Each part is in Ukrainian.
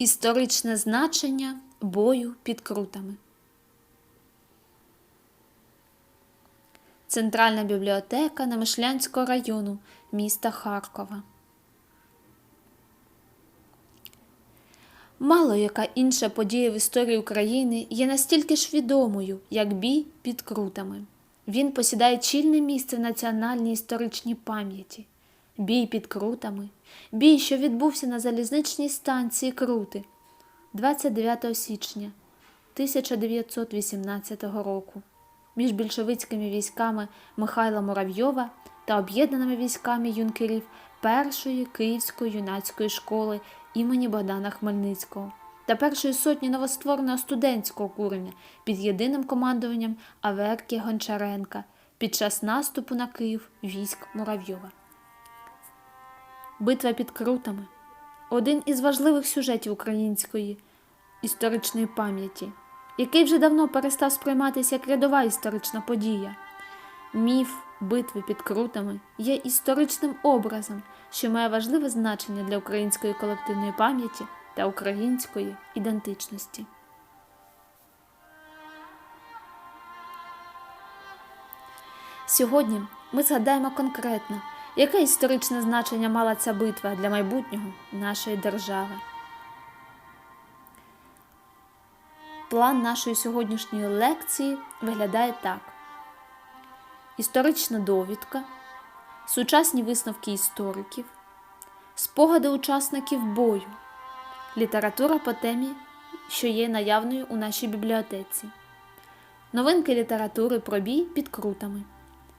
Історичне значення бою під крутами. Центральна бібліотека Намишлянського району міста Харкова. Мало яка інша подія в історії України є настільки ж відомою, як бій під крутами. Він посідає чільне місце в національній історичній пам'яті. Бій під крутами, бій, що відбувся на залізничній станції Крути. 29 січня 1918 року. Між більшовицькими військами Михайла Муравйова та об'єднаними військами юнкерів Першої Київської юнацької школи імені Богдана Хмельницького та першої сотні новоствореного студентського курення під єдиним командуванням Аверки Гончаренка під час наступу на Київ військ Муравйова. Битва під крутами один із важливих сюжетів української історичної пам'яті, який вже давно перестав сприйматися як рядова історична подія. Міф битви під крутами є історичним образом, що має важливе значення для української колективної пам'яті та української ідентичності. Сьогодні ми згадаємо конкретно, яке історичне значення мала ця битва для майбутнього нашої держави. План нашої сьогоднішньої лекції виглядає так: історична довідка, сучасні висновки істориків, спогади учасників бою, література по темі, що є наявною у нашій бібліотеці, новинки літератури про бій під крутами,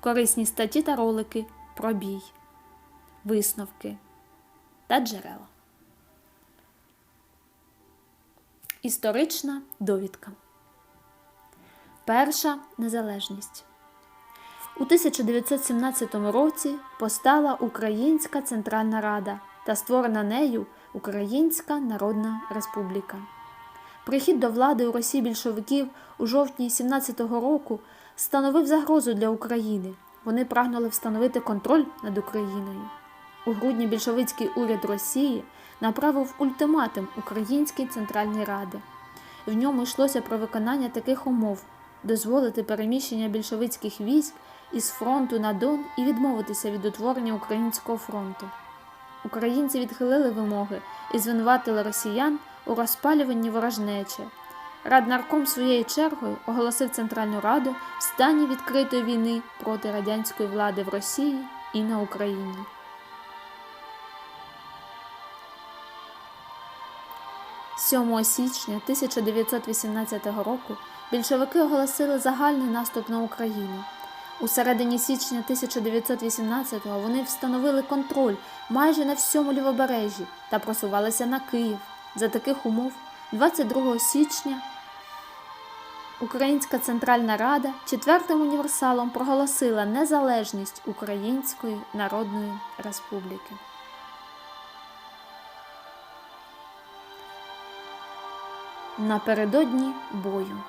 корисні статті та ролики про бій, висновки та джерела. Історична довідка. Перша незалежність. У 1917 році постала Українська Центральна Рада та створена нею Українська Народна Республіка. Прихід до влади у Росії більшовиків у жовтні 17-го року становив загрозу для України. Вони прагнули встановити контроль над Україною. У грудні більшовицький уряд Росії направив ультиматум Українській Центральній Ради. В ньому йшлося про виконання таких умов дозволити переміщення більшовицьких військ із фронту на Дон і відмовитися від утворення Українського фронту. Українці відхилили вимоги і звинуватили росіян у розпалюванні ворожнечі. Раднарком своєю чергою оголосив Центральну Раду в стані відкритої війни проти радянської влади в Росії і на Україні. 7 січня 1918 року більшовики оголосили загальний наступ на Україну. У середині січня 1918-го вони встановили контроль майже на всьому лівобережжі та просувалися на Київ. За таких умов, 22 січня, Українська Центральна Рада четвертим універсалом проголосила незалежність Української Народної Республіки. Напередодні бою.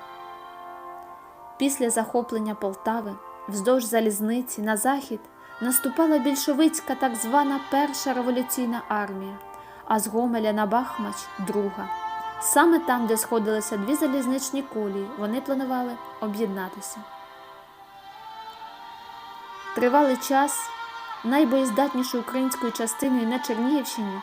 Після захоплення Полтави вздовж залізниці на захід наступала більшовицька так звана Перша революційна армія, а з Гомеля на Бахмач друга. Саме там, де сходилися дві залізничні колії, вони планували об'єднатися. Тривалий час найбоєздатнішою українською частиною на Чернігівщині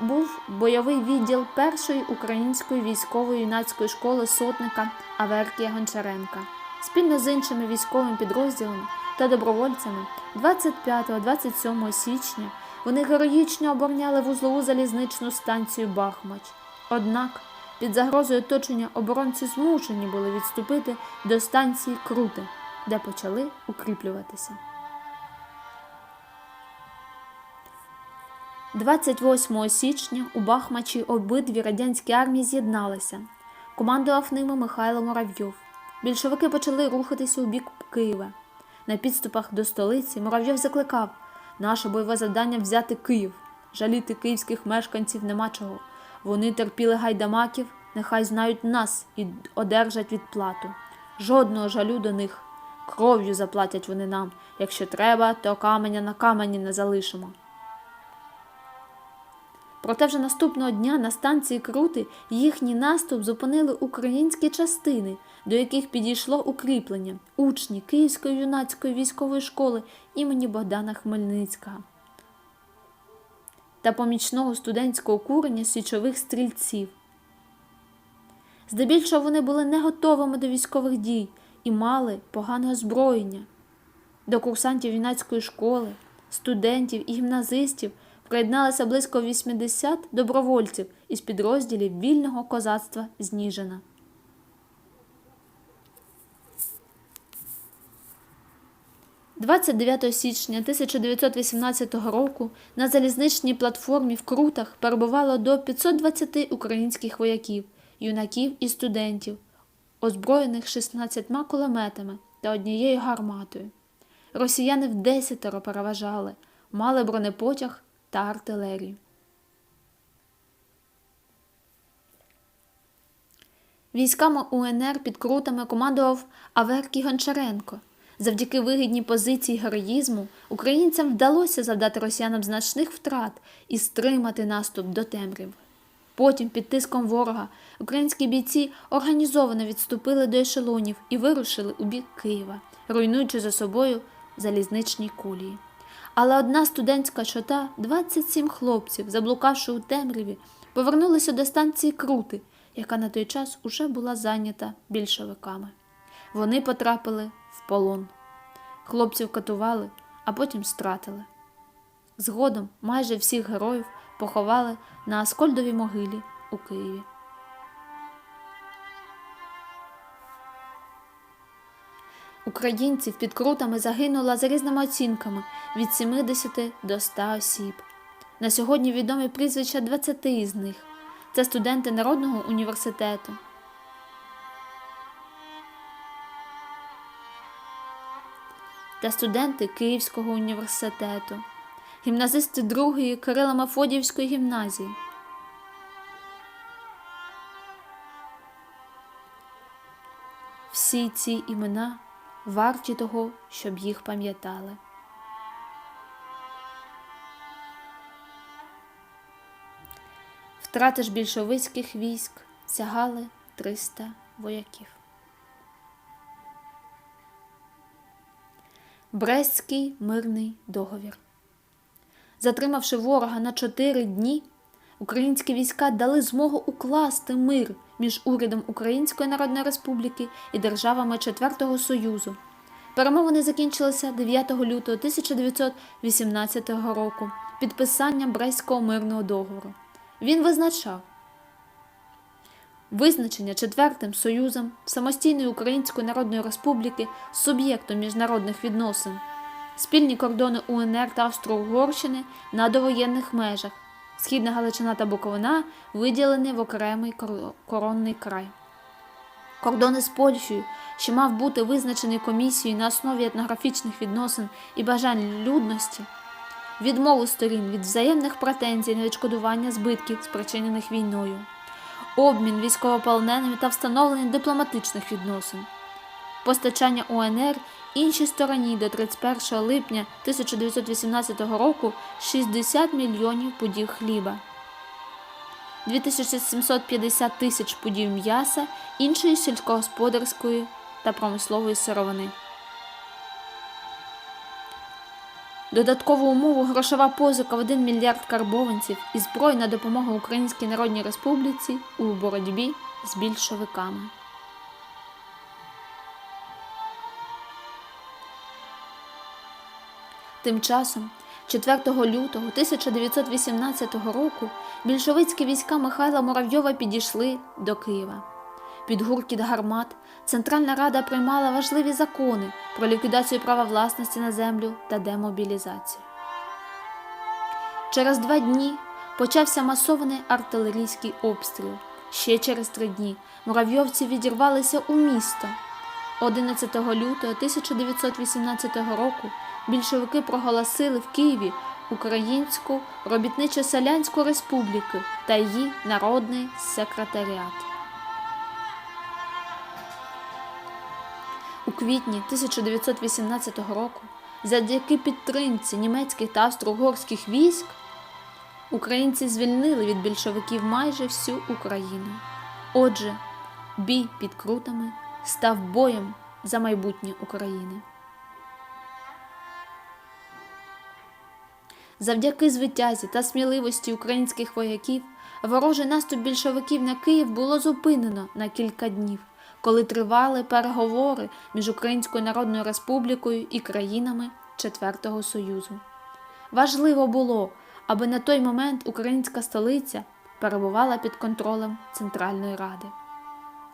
був бойовий відділ першої української військової юнацької школи сотника Аверкія Гончаренка. Спільно з іншими військовими підрозділами та добровольцями 25-27 січня вони героїчно обороняли вузлову залізничну станцію Бахмач. Однак під загрозою оточення оборонці змушені були відступити до станції Крути, де почали укріплюватися. 28 січня у Бахмачі обидві радянські армії з'єдналися. Командував ними Михайло Муравйов. Більшовики почали рухатися у бік Києва. На підступах до столиці Муравйов закликав наше бойове завдання взяти Київ. Жаліти київських мешканців нема чого. Вони терпіли гайдамаків, нехай знають нас і одержать відплату. Жодного жалю до них. Кров'ю заплатять вони нам. Якщо треба, то каменя на камені не залишимо. Проте вже наступного дня на станції Крути їхній наступ зупинили українські частини, до яких підійшло укріплення учні Київської юнацької військової школи імені Богдана Хмельницького та помічного студентського курення січових стрільців. Здебільшого вони були не готовими до військових дій і мали погане озброєння. До курсантів юнацької школи, студентів і гімназистів приєдналося близько 80 добровольців із підрозділів вільного козацтва з 29 січня 1918 року на залізничній платформі в Крутах перебувало до 520 українських вояків, юнаків і студентів, озброєних 16 кулеметами та однією гарматою. Росіяни в десятеро переважали, мали бронепотяг та артилерію. Військами УНР під крутами командував Аверкій Гончаренко. Завдяки вигідній позиції героїзму українцям вдалося завдати росіянам значних втрат і стримати наступ до темряви. Потім, під тиском ворога, українські бійці організовано відступили до ешелонів і вирушили у бік Києва, руйнуючи за собою залізничні кулії. Але одна студентська чота, 27 хлопців, заблукавши у темряві, повернулися до станції Крути, яка на той час уже була зайнята більшовиками. Вони потрапили в полон. Хлопців катували, а потім стратили. Згодом майже всіх героїв поховали на Аскольдовій могилі у Києві. Українців під крутами загинуло за різними оцінками від 70 до 100 осіб. На сьогодні відомі прізвища 20 із них. Це студенти Народного університету. Та студенти Київського університету, гімназисти другої Кирила Мафодіївської гімназії. Всі ці імена варті того, щоб їх пам'ятали. Втрати ж більшовицьких військ сягали 300 вояків. Брестський мирний договір. Затримавши ворога на чотири дні, українські війська дали змогу укласти мир між урядом Української Народної Республіки і державами Четвертого Союзу. Перемовини закінчилися 9 лютого 1918 року підписанням Брестського мирного договору. Він визначав визначення Четвертим Союзом самостійної Української Народної Республіки суб'єктом міжнародних відносин, спільні кордони УНР та Австро-Угорщини на довоєнних межах, Східна Галичина та Буковина виділені в окремий коронний край. Кордони з Польщею, що мав бути визначений комісією на основі етнографічних відносин і бажань людності, відмову сторін від взаємних претензій на відшкодування збитків, спричинених війною, обмін військовополоненими та встановлення дипломатичних відносин, постачання УНР іншій стороні до 31 липня 1918 року 60 мільйонів пудів хліба. 2750 тисяч пудів м'яса, іншої сільськогосподарської та промислової сировини. Додаткову умову грошова позика в 1 мільярд карбованців і збройна допомога Українській Народній Республіці у боротьбі з більшовиками. Тим часом, 4 лютого 1918 року, більшовицькі війська Михайла Муравйова підійшли до Києва. Під гуркіт гармат Центральна Рада приймала важливі закони про ліквідацію права власності на землю та демобілізацію. Через два дні почався масований артилерійський обстріл. Ще через три дні муравйовці відірвалися у місто. 11 лютого 1918 року більшовики проголосили в Києві Українську робітничо-селянську республіку та її народний секретаріат. Квітні 1918 року, завдяки підтримці німецьких та австро-угорських військ, українці звільнили від більшовиків майже всю Україну. Отже, бій під крутами став боєм за майбутнє України. Завдяки звитязі та сміливості українських вояків ворожий наступ більшовиків на Київ було зупинено на кілька днів, коли тривали переговори між Українською Народною Республікою і країнами Четвертого Союзу. Важливо було, аби на той момент українська столиця перебувала під контролем Центральної Ради.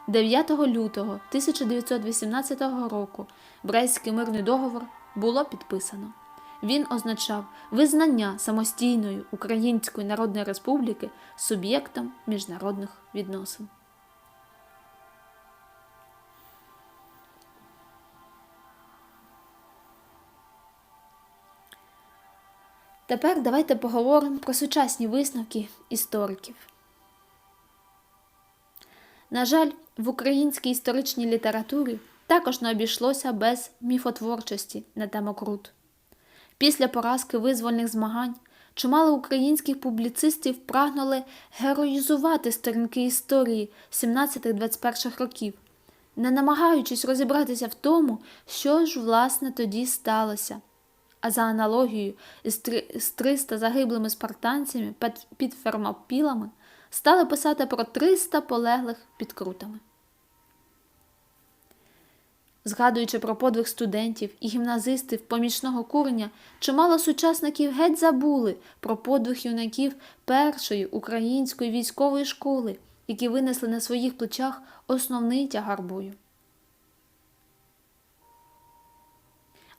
9 лютого 1918 року Брестський мирний договор було підписано. Він означав визнання самостійної Української Народної Республіки суб'єктом міжнародних відносин. Тепер давайте поговоримо про сучасні висновки істориків. На жаль, в українській історичній літературі також не обійшлося без міфотворчості на тему Крут. Після поразки визвольних змагань чимало українських публіцистів прагнули героїзувати сторінки історії 17-21 років, не намагаючись розібратися в тому, що ж власне тоді сталося. А за аналогією з 300 загиблими спартанцями під фермопілами стали писати про 300 полеглих під крутами. Згадуючи про подвиг студентів і гімназистів помічного курення, чимало сучасників геть забули про подвиг юнаків першої української військової школи, які винесли на своїх плечах основний тягар бою.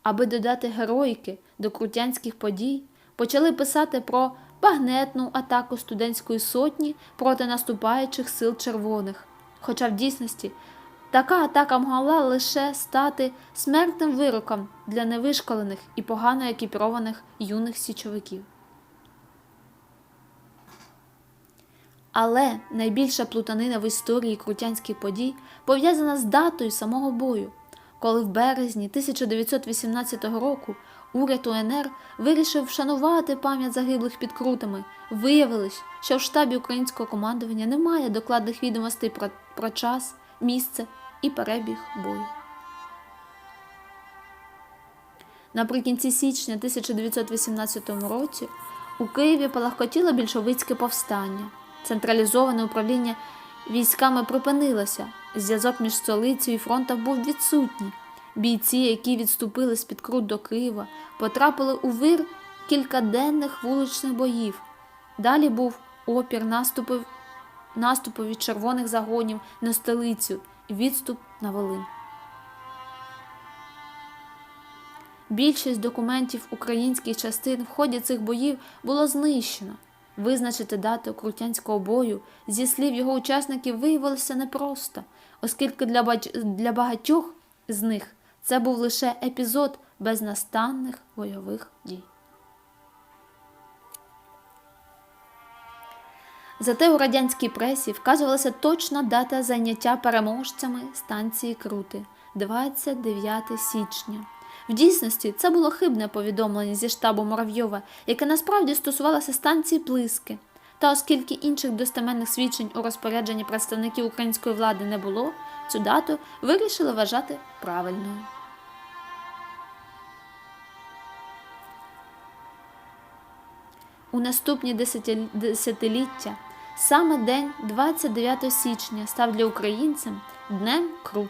Аби додати героїки до крутянських подій, почали писати про багнетну атаку студентської сотні проти наступаючих сил червоних. Хоча в дійсності така атака могла лише стати смертним вироком для невишколених і погано екіпірованих юних січовиків. Але найбільша плутанина в історії крутянських подій пов'язана з датою самого бою коли в березні 1918 року уряд УНР вирішив вшанувати пам'ять загиблих під крутами, виявилось, що в штабі українського командування немає докладних відомостей про, про час, місце і перебіг бою. Наприкінці січня 1918 році у Києві палахкотіло більшовицьке повстання, централізоване управління військами припинилося, зв'язок між столицею і фронтом був відсутній. Бійці, які відступили з під крут до Києва, потрапили у вир кількаденних вуличних боїв. Далі був опір наступу, наступу від червоних загонів на столицю відступ на Волинь. Більшість документів українських частин в ході цих боїв було знищено. Визначити дату крутянського бою зі слів його учасників виявилося непросто, оскільки для багатьох з них це був лише епізод безнастанних бойових дій. Зате у радянській пресі вказувалася точна дата зайняття переможцями станції Крути 29 січня. В дійсності це було хибне повідомлення зі штабу Муравйова, яке насправді стосувалося станції Плиски. Та оскільки інших достеменних свідчень у розпорядженні представників української влади не було, цю дату вирішили вважати правильною. У наступні десятиліття саме день 29 січня став для українців Днем Крут.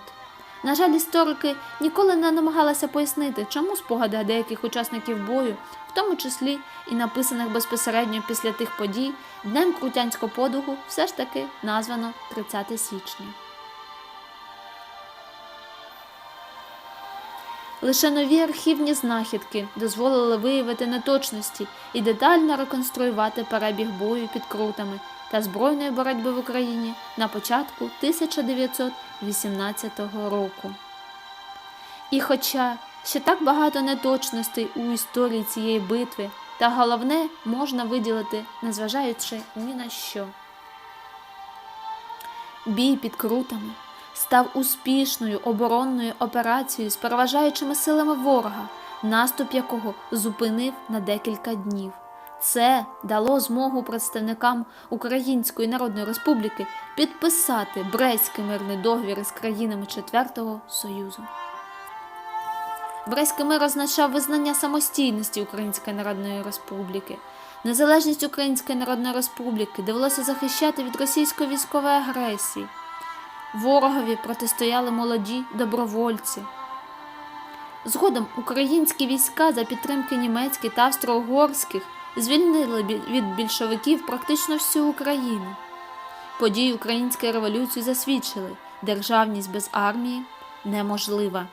На жаль, історики ніколи не намагалися пояснити, чому спогади деяких учасників бою, в тому числі і написаних безпосередньо після тих подій, Днем Крутянського подвигу все ж таки названо 30 січня. Лише нові архівні знахідки дозволили виявити неточності і детально реконструювати перебіг бою під крутами та збройної боротьби в Україні на початку 1918 року. І хоча ще так багато неточностей у історії цієї битви, та головне можна виділити, незважаючи ні на що. Бій під крутами став успішною оборонною операцією з переважаючими силами ворога, наступ якого зупинив на декілька днів. Це дало змогу представникам Української Народної Республіки підписати Брестський мирний договір із країнами Четвертого Союзу. Брестський мир означав визнання самостійності Української Народної Республіки. Незалежність Української Народної Республіки довелося захищати від російської військової агресії. Ворогові протистояли молоді добровольці. Згодом українські війська за підтримки німецьких та австро-угорських звільнили від більшовиків практично всю Україну. Події Української революції засвідчили, державність без армії неможлива.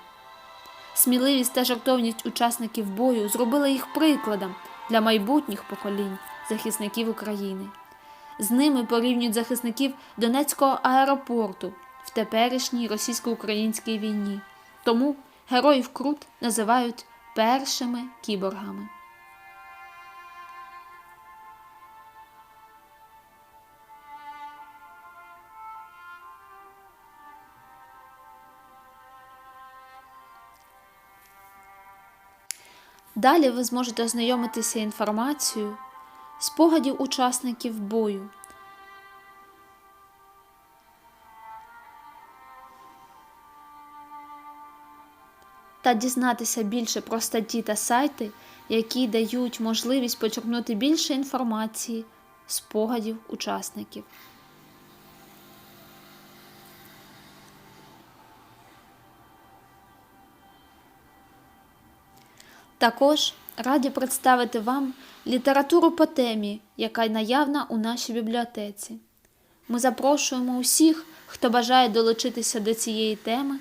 Сміливість та жертовність учасників бою зробили їх прикладом для майбутніх поколінь захисників України. З ними порівнюють захисників Донецького аеропорту теперішній російсько-українській війні. Тому героїв Крут називають першими кіборгами. Далі ви зможете ознайомитися інформацією спогадів учасників бою. Та дізнатися більше про статті та сайти, які дають можливість почерпнути більше інформації, спогадів учасників. Також раді представити вам літературу по темі, яка наявна у нашій бібліотеці. Ми запрошуємо усіх, хто бажає долучитися до цієї теми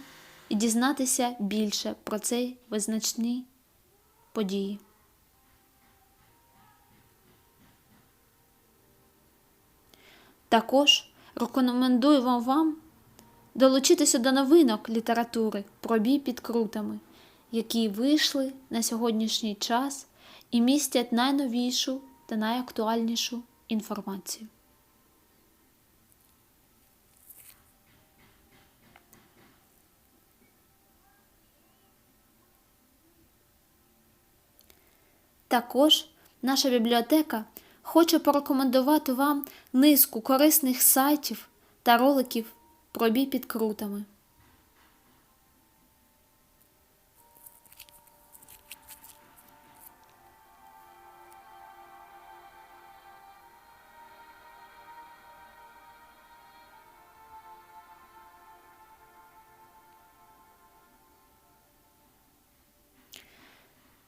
і дізнатися більше про цей визначні події. Також рекомендуємо вам долучитися до новинок літератури про бій під крутами, які вийшли на сьогоднішній час і містять найновішу та найактуальнішу інформацію. Також наша бібліотека хоче порекомендувати вам низку корисних сайтів та роликів про бій під крутами.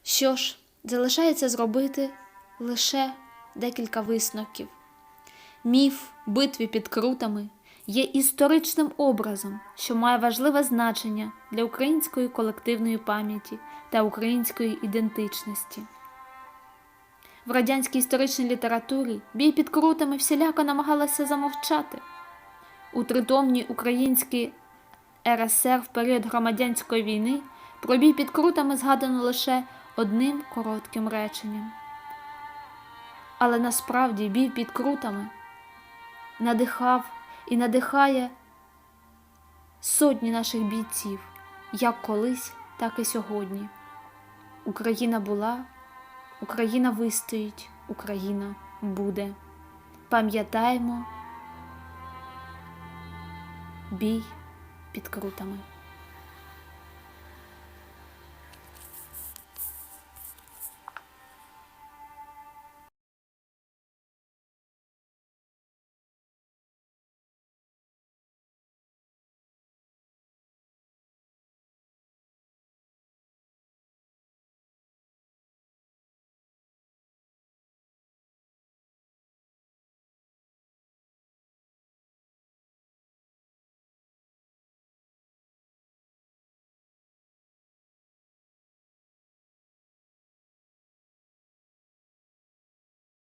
Що ж, залишається зробити лише декілька висновків. Міф битві під крутами є історичним образом, що має важливе значення для української колективної пам'яті та української ідентичності. В радянській історичній літературі бій під крутами всіляко намагалася замовчати. У тритомній українській РСР в період громадянської війни про бій під крутами згадано лише одним коротким реченням. Але насправді бій під крутами надихав і надихає сотні наших бійців, як колись, так і сьогодні. Україна була, Україна вистоїть, Україна буде. Пам'ятаємо бій під крутами.